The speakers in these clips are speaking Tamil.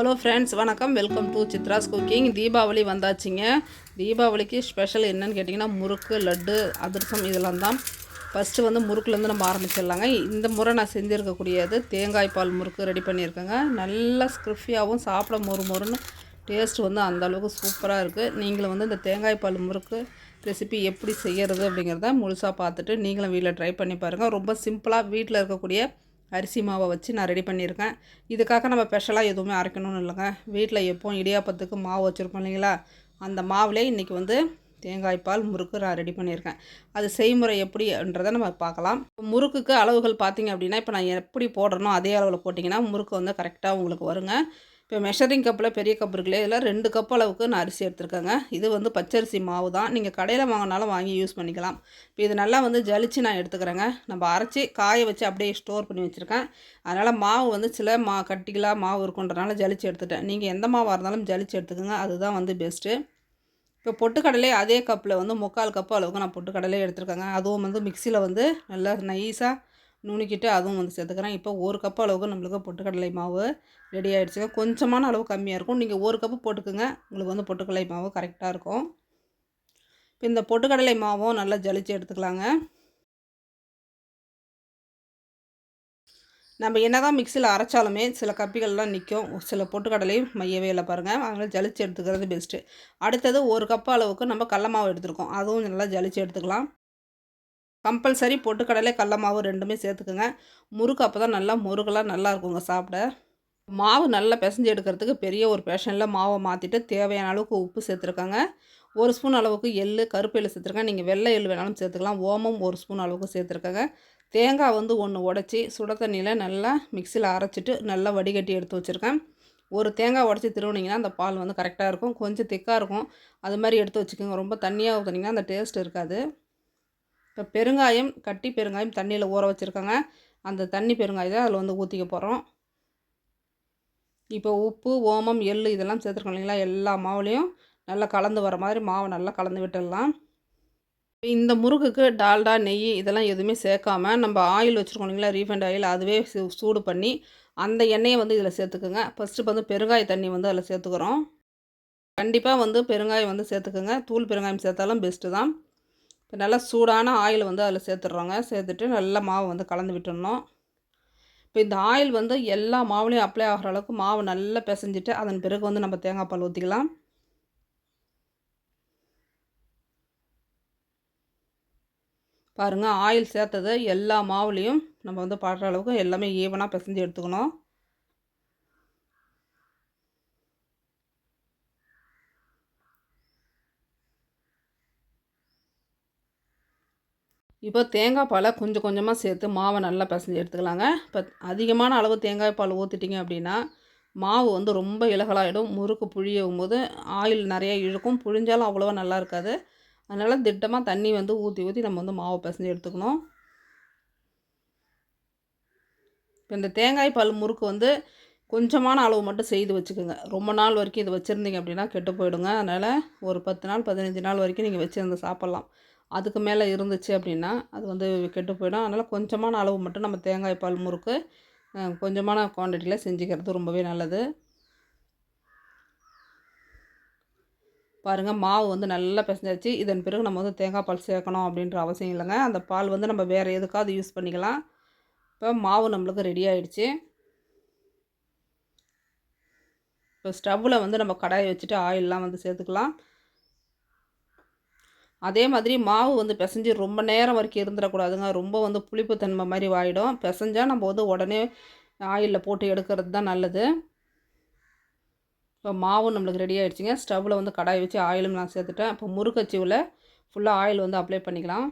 ஹலோ ஃப்ரெண்ட்ஸ் வணக்கம். Welcome to Chitra's cooking Deepavali வந்தாச்சுங்க. தீபாவளிக்கு ஸ்பெஷல் என்னன்னு கேட்டிங்கன்னா முறுக்கு லட்டு அதிரசம் இதெல்லாம் தான். ஃபஸ்ட்டு வந்து முறுக்குலேருந்து நம்ம ஆரம்பிச்சிடலாங்க. இந்த முறை நான் செஞ்சுருக்கக்கூடியது தேங்காய் பால் முறுக்கு ரெடி பண்ணியிருக்கேங்க. நல்லா ஸ்க்ரிஃபியாகவும் சாப்பிட மொறு மொறுன்னு டேஸ்ட் வந்து அந்தளவுக்கு சூப்பராக இருக்குது நீங்களும் வந்து இந்த தேங்காய் பால் முறுக்கு ரெசிபி எப்படி செய்கிறது அப்படிங்கிறத முழுசாக பார்த்துட்டு நீங்களும் வீட்டில் ட்ரை பண்ணி பாருங்கள் ரொம்ப சிம்பிளாக வீட்டில் இருக்கக்கூடிய அரிசி மாவை வச்சு நான் ரெடி பண்ணியிருக்கேன். இதுக்காக நம்ம ஸ்பெஷலாக எதுவுமே அரைக்கணும்னு இல்லைங்க. வீட்டில் எப்போவும் இடியாப்பத்துக்கு மாவு வச்சுருப்போம் இல்லைங்களா? அந்த மாவுலே இன்றைக்கி வந்து தேங்காய் பால் முறுக்கு நான் ரெடி பண்ணியிருக்கேன். அது செய்முறை எப்படின்றதை நம்ம பார்க்கலாம். முறுக்குக்கு அளவுகள் பார்த்திங்க அப்படின்னா இப்போ நான் எப்படி போடுறனோ அதே அளவில் போட்டிங்கன்னா முறுக்கு வந்து கரெக்டாக உங்களுக்கு வருங்க. இப்போ மெஷரிங் கப்பில் பெரிய கப் இருக்குல்ல இதில் ரெண்டு கப் அளவுக்கு நான் அரிசி எடுத்துருக்கேங்க. இது வந்து பச்சரிசி மாவு தான். நீங்கள் கடையில் வாங்கினாலும் வாங்கி யூஸ் பண்ணிக்கலாம். இப்போ இது நல்லா வந்து ஜலிச்சு நான் எடுத்துக்கிறேங்க. நம்ம அரைச்சி காய வச்சு அப்படியே ஸ்டோர் பண்ணி வச்சுருக்கேன். அதனால் மாவு வந்து சில மா கட்டிகளாக மாவு இருக்குன்றனால ஜலிச்சு எடுத்துட்டேன். நீங்கள் எந்த மாவாக இருந்தாலும் ஜலிச்சு எடுத்துக்கோங்க. அதுதான் வந்து பெஸ்ட்டு இப்போ பொட்டுக்கடலை அதே கப்பில் வந்து முக்கால் கப்பு அளவுக்கு நான் பொட்டுக்கடலை எடுத்துருக்கேங்க. அதுவும் வந்து மிக்சியில் வந்து நல்லா நைஸாக நுணுக்கிட்டு அதுவும் வந்து சேர்த்துக்கிறேன். இப்போ ஒரு கப் அளவுக்கு நம்மளுக்கு பொட்டுக்கடலை மாவு ரெடி ஆகிடுச்சுங்க கொஞ்சமான அளவு கம்மியாக இருக்கும். நீங்கள் ஒரு கப்பு போட்டுக்கோங்க. உங்களுக்கு வந்து பொட்டுக்கடலை மாவு கரெக்டாக இருக்கும். இப்போ இந்த பொட்டுக்கடலை மாவும் நல்லா ஜலிச்சு எடுத்துக்கலாங்க. நம்ம என்ன தான் மிக்சியில் அரைச்சாலுமே சில கப்பிகள்லாம் நிற்கும் சில பொட்டுக்கடலையும் மையவே இல்லை பாருங்கள் அதனால் ஜலிச்சு எடுத்துக்கிறது பெஸ்ட்டு அடுத்தது ஒரு கப் அளவுக்கு நம்ம கடல மாவு எடுத்துருக்கோம். அதுவும் நல்லா ஜலிச்சு எடுத்துக்கலாம். கம்பல்சரி பொட்டுக்கடலை கடல மாவு ரெண்டுமே சேர்த்துக்குங்க. முறுக்கு அப்போ தான் நல்லா முறுகெல்லாம் நல்லா இருக்குங்க சாப்பிட. மாவு நல்லா பிசைஞ்சு எடுக்கிறதுக்கு பெரிய ஒரு பேஷனில் மாவை மாற்றிட்டு தேவையான அளவுக்கு உப்பு சேர்த்துருக்காங்க. ஒரு ஸ்பூன் அளவுக்கு எள் கருப்பு எள் சேர்த்துருக்கேன். நீங்கள் வெள்ளை எள் வேணாலும் சேர்த்துக்கலாம். ஓமம் ஒரு ஸ்பூன் அளவுக்கு சேர்த்துருக்காங்க. தேங்காய் வந்து ஒன்று உடச்சி சுட தண்ணியில் நல்லா மிக்சியில் அரைச்சிட்டு நல்லா வடிகட்டி எடுத்து வச்சுருக்கேன். ஒரு தேங்காய் உடச்சி திருவினிங்கன்னா அந்த பால் வந்து கரெக்டாக இருக்கும். கொஞ்சம் திக்காக இருக்கும். அது மாதிரி எடுத்து வச்சுக்கோங்க. ரொம்ப தண்ணியாக ஊற்றுனீங்கன்னா அந்த டேஸ்ட் இருக்காது. பெருங்காயம் கட்டி பெருங்காயம் தண்ணியில் ஊற வச்சுருக்காங்க. அந்த தண்ணி பெருங்காயத்தை அதில் வந்து ஊற்றிக்க போகிறோம் இப்போ உப்பு ஓமம் எள் இதெல்லாம் சேர்த்துருக்கோம் இல்லைங்களா? எல்லா மாவுலேயும் நல்லா கலந்து வர மாதிரி மாவை நல்லா கலந்து விட்டுடலாம். இந்த முறுக்குக்கு டால்டா நெய் இதெல்லாம் எதுவுமே சேர்க்காம நம்ம ஆயில் வச்சுருக்கோம் இல்லைங்களா? ரீஃபைண்ட் ஆயில் அதுவே சூடு பண்ணி அந்த எண்ணெயை வந்து இதில் சேர்த்துக்குங்க. ஃபஸ்ட்டு வந்து பெருங்காய தண்ணி வந்து அதில் சேர்த்துக்கிறோம். கண்டிப்பாக வந்து பெருங்காயம் வந்து சேர்த்துக்குங்க. தூள் பெருங்காயம் சேர்த்தாலும் பெஸ்ட்டு தான். இப்போ நல்லா சூடான ஆயில் வந்து அதில் சேர்த்துட்றோங்க. சேர்த்துட்டு நல்லா மாவு வந்து கலந்து விட்டுடணும். இப்போ இந்த ஆயில் வந்து எல்லா மாவுலேயும் அப்ளை ஆகிற அளவுக்கு மாவு நல்லா பிசைஞ்சிட்டு அதன் பிறகு வந்து நம்ம தேங்காய் பால் ஊற்றிக்கலாம் பாருங்கள் ஆயில் சேர்த்தது எல்லா மாவுலேயும் நம்ம வந்து பாடுற அளவுக்கு எல்லாமே ஈவனாக பிசைஞ்சு எடுத்துக்கணும். இப்போ தேங்காய் பாலை கொஞ்சம் கொஞ்சமாக சேர்த்து மாவை நல்லா பிசைஞ்சு எடுத்துக்கலாங்க. இப்போ அதிகமான அளவு தேங்காய் பால் ஊற்றிட்டிங்க அப்படின்னா மாவு வந்து ரொம்ப இலகலாகிடும் முறுக்கு புழியவும் போது ஆயில் நிறைய இழுக்கும். புழிஞ்சாலும் அவ்வளோவா நல்லா இருக்காது. அதனால் திட்டமாக தண்ணி வந்து ஊற்றி ஊற்றி நம்ம வந்து மாவை பிசைஞ்சு எடுத்துக்கணும். இப்போ இந்த தேங்காய் பால் முறுக்கு வந்து கொஞ்சமான அளவு மட்டும் செய்து வச்சுக்கோங்க. ரொம்ப நாள் வரைக்கும் இது வச்சுருந்தீங்க அப்படின்னா கெட்டு போயிடுங்க. அதனால் ஒரு பத்து நாள் பதினஞ்சு நாள் வரைக்கும் நீங்கள் வச்சுருந்து சாப்பிட்லாம். அதுக்கு மேலே இருந்துச்சு அப்படின்னா அது வந்து கெட்டு போயிடும். அதனால் கொஞ்சமான அளவு மட்டும் நம்ம தேங்காய் பால் முறுக்கு கொஞ்சமான குவான்டிட்டியில் செஞ்சுக்கிறது ரொம்பவே நல்லது. பாருங்கள் மாவு வந்து நல்லா பிசைஞ்சாச்சு. இதன் பிறகு நம்ம வந்து தேங்காய் பால் சேர்க்கணும் அப்படின்ற அவசியம் இல்லைங்க. அந்த பால் வந்து நம்ம வேறு எதுக்காவது யூஸ் பண்ணிக்கலாம். இப்போ மாவு நம்மளுக்கு ரெடி ஆகிடுச்சு இப்போ ஸ்டவ்வில் வந்து நம்ம கடாயை வச்சுட்டு ஆயிலெலாம் வந்து சேர்த்துக்கலாம். அதே மாதிரி மாவு வந்து பிசைஞ்சு ரொம்ப நேரம் வரைக்கும் இருந்துடக்கூடாதுங்க. ரொம்ப வந்து புளிப்புத்தன்மை மாதிரி ஆகிடும் பிசைஞ்சால் நம்ம வந்து உடனே ஆயிலில் போட்டு எடுக்கிறது தான் நல்லது. இப்போ மாவு நம்மளுக்கு ரெடி ஆகிடுச்சிங்க ஸ்டவ்வில் வந்து கடாய் வச்சு ஆயிலும் நான் சேர்த்துட்டேன். இப்போ முறுக்கச்சிவில் ஃபுல்லாக ஆயில் வந்து அப்ளை பண்ணிக்கலாம்.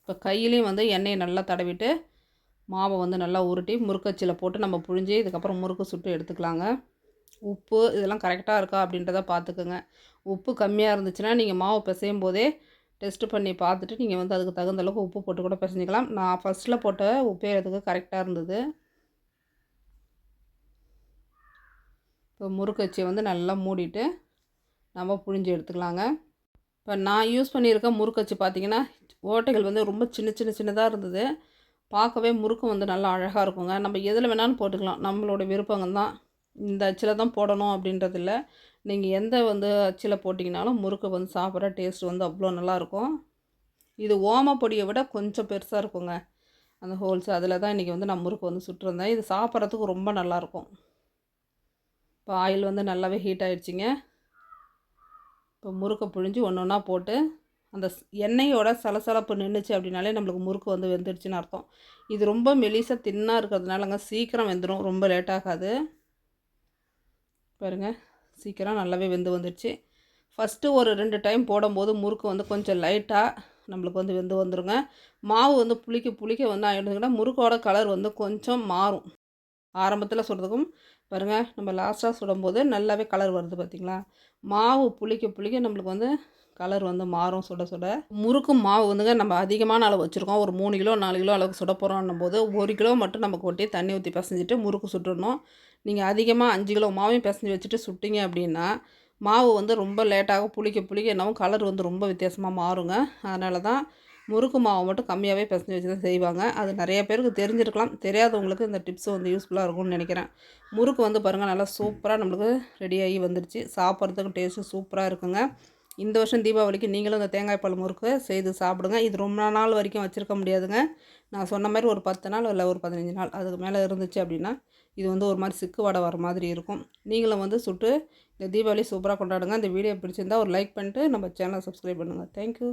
இப்போ கையிலையும் வந்து எண்ணெயை நல்லா தடவிட்டு மாவை வந்து நல்லா உருட்டி முறுக்கச்சியில் போட்டு நம்ம புழிஞ்சு இதுக்கப்புறம் முறுக்கு சுட்டு எடுத்துக்கலாங்க. உப்பு இதெல்லாம் கரெக்டாக இருக்கா அப்படின்றத பார்த்துக்குங்க உப்பு கம்மியாக இருந்துச்சுன்னா நீங்கள் மாவு பிசையும் போதே டெஸ்ட்டு பண்ணி பார்த்துட்டு நீங்கள் வந்து அதுக்கு தகுந்த அளவுக்கு உப்பு போட்டு கூட பிசைஞ்சிக்கலாம். நான் ஃபஸ்ட்டில் போட்ட உப்பே அதுக்கு கரெக்டாக இருந்தது. இப்போ முறுக்கச்சியை வந்து நல்லா மூடிட்டு நம்ம புழிஞ்சு எடுத்துக்கலாங்க. இப்போ நான் யூஸ் பண்ணியிருக்க முறுக்கச்சி பார்த்திங்கன்னா ஓட்டைகள் வந்து ரொம்ப சின்ன சின்ன சின்னதாக இருந்தது. பார்க்கவே முறுக்கு வந்து நல்லா அழகாக இருக்குங்க. நம்ம எதில் வேணாலும் போட்டுக்கலாம். நம்மளோட விருப்பங்கள் தான் இந்த அச்சில் தான் போடணும் அப்படின்றது இல்லை. நீங்கள் எந்த வந்து அச்சில் போட்டிங்கனாலும் முறுக்கு வந்து சாப்பிட்ற டேஸ்ட் வந்து அவ்வளோ நல்லாயிருக்கும் இது ஓம பொடியை விட கொஞ்சம் பெருசாக இருக்குங்க. அந்த ஹோல்ஸ் அதில் தான் இன்றைக்கி வந்து நான் முறுக்கு வந்து சுட்டிருந்தேன். இது சாப்பிட்றதுக்கு ரொம்ப நல்லாயிருக்கும் இப்போ ஆயில் வந்து நல்லாவே ஹீட் ஆகிடுச்சிங்க இப்போ முறுக்கை புழிஞ்சு ஒன்று ஒன்றா போட்டு அந்த எண்ணெயோட சலசலப்பு நின்றுச்சு அப்படின்னாலே நம்மளுக்கு முறுக்கு வந்து வெந்துடுச்சுன்னு அர்த்தம். இது ரொம்ப மெலிசாக தின்னாக இருக்கிறதுனாலங்க சீக்கிரம் வெந்துடும் ரொம்ப லேட் ஆகாது. பாருங்கள் சீக்கிரம் நல்லாவே வெந்து வந்துடுச்சு ஃபஸ்ட்டு ஒரு ரெண்டு டைம் போடும்போது முறுக்கு வந்து கொஞ்சம் லைட்டாக நம்மளுக்கு வந்து வெந்து வந்துடுங்க மாவு வந்து புளிக்க புளிக்க வந்து ஆகிடுதுங்கன்னா முறுக்கோட கலர் வந்து கொஞ்சம் மாறும். ஆரம்பத்தில் சுடுறதுக்கும் பாருங்கள் நம்ம லாஸ்ட்டாக சுடும்போது நல்லாவே கலர் வருது பார்த்திங்களா மாவு புளிக்க புளிக்க நம்மளுக்கு வந்து கலர் வந்து மாறும் சுட சுட. முறுக்கு மாவு வந்துங்க நம்ம அதிகமான அளவு வச்சுருக்கோம். ஒரு மூணு கிலோ நாலு கிலோ அளவுக்கு சுட போகிறோன்னும் போது ஒரு கிலோ மட்டும் நம்ம கொட்டி தண்ணி ஊற்றி பிசைஞ்சிட்டு முறுக்கு சுட்டுடணும். நீங்கள் அதிகமாக அஞ்சு கிலோ மாவையும் பிசைஞ்சு வச்சுட்டு சுட்டிங்க அப்படின்னா மாவு வந்து ரொம்ப லேட்டாக புளிக்க புளிக்க என்னவும் கலர் வந்து ரொம்ப வித்தியாசமாக மாறுங்க. அதனால தான் முறுக்கு மாவை மட்டும் கம்மியாகவே பிசைஞ்சு வச்சு தான் செய்வாங்க. அது நிறைய பேருக்கு தெரிஞ்சிருக்கலாம். தெரியாதவங்களுக்கு இந்த டிப்ஸ் வந்து யூஸ்ஃபுல்லாக இருக்கும்னு நினைக்கிறேன். முறுக்கு வந்து பாருங்கள் நல்லா சூப்பராக நம்மளுக்கு ரெடியாகி வந்துருச்சு. சாப்பிட்றதுக்கும் டேஸ்ட்டு சூப்பராக இருக்குங்க. இந்த வருஷம் தீபாவளிக்கு நீங்களும் இந்த தேங்காய் பால் முறுக்கு செய்து சாப்பிடுங்க. இது ரொம்ப நாள் வரைக்கும் வச்சுருக்க முடியாதுங்க. நான் சொன்ன மாதிரி ஒரு பத்து நாள் இல்லை ஒரு பதினஞ்சு நாள். அதுக்கு மேலே இருந்துச்சு அப்படின்னா இது வந்து ஒரு மாதிரி சிக்கு வடை வர மாதிரி இருக்கும். நீங்களும் வந்து சுட்டு இந்த தீபாவளி சூப்பராக கொண்டாடுங்க. இந்த வீடியோ பிடிச்சிருந்தா ஒரு லைக் பண்ணிட்டு நம்ம சேனலை சப்ஸ்கிரைப் பண்ணுங்கள் தேங்க்யூ